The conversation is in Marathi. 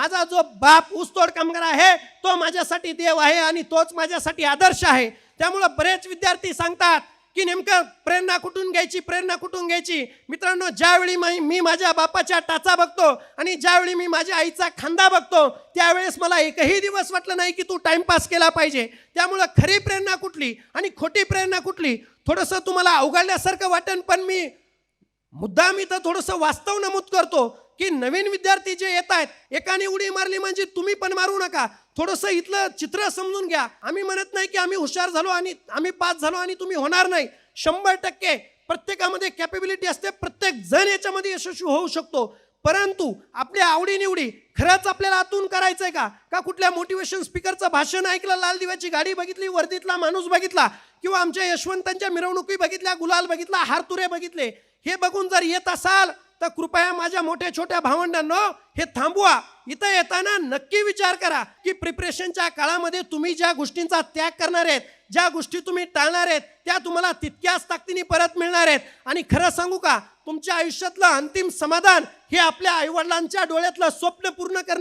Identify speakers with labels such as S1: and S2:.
S1: माझा जो बाप ऊसतोड कामगार आहे तो माझ्यासाठी देव आहे आणि तोच माझ्यासाठी आदर्श आहे. त्यामुळं बरेच विद्यार्थी सांगतात की नेमकं प्रेरणा कुठून घ्यायची प्रेरणा कुठून घ्यायची? मित्रांनो ज्यावेळी मी मी माझ्या बापाच्या टाचा बघतो आणि ज्यावेळी मी माझ्या आईचा खांदा बघतो त्यावेळेस मला एकही दिवस वाटलं नाही की तू टाइमपास केला पाहिजे. त्यामुळं खरी प्रेरणा कुठली आणि खोटी प्रेरणा कुठली? थोडंसं तुम्हाला अवघडल्यासारखं वाटेल पण मी मुद्दा मी तर थोडंसं वास्तव नमूद करतो. की नवीन विद्यार्थी जे येत आहेत एकाने उडी मारली म्हणजे तुम्ही पण मारू नका. थोडंसं इथलं चित्र समजून घ्या. आम्ही म्हणत नाही की आम्ही हुशार झालो आणि आम्ही पास झालो आणि तुम्ही होणार नाही. शंभर टक्के प्रत्येकामध्ये कॅपेबिलिटी असते. प्रत्येक जण याच्यामध्ये यशस्वी होऊ शकतो. परंतु आपल्या आवडीनिवडी खरंच आपल्याला आतून करायचंय का? का कुठल्या मोटिवेशन स्पीकरचं भाषण ऐकलं लाल दिव्याची गाडी बघितली वर्दीतला माणूस बघितला किंवा आमच्या यशवंतांच्या मिरवणुकी बघितल्या गुलाल बघितला हारतुरे बघितले हे बघून जर येत असाल तर कृपया माझ्या मोठ्या छोट्या भावंडांनो हे थांबवा. इथं येताना नक्की विचार करा की प्रिपरेशनच्या काळामध्ये तुम्ही ज्या गोष्टींचा त्याग करणार आहेत ज्या गोष्टी तुम्ही टाळणार आहेत त्या तुम्हाला तितक्याच ताकदीने परत मिळणार आहेत. आणि खरं सांगू का तुमच्या आयुष्यातलं अंतिम समाधान हे आपल्या आईवडिलांच्या डोळ्यातलं स्वप्न पूर्ण करणं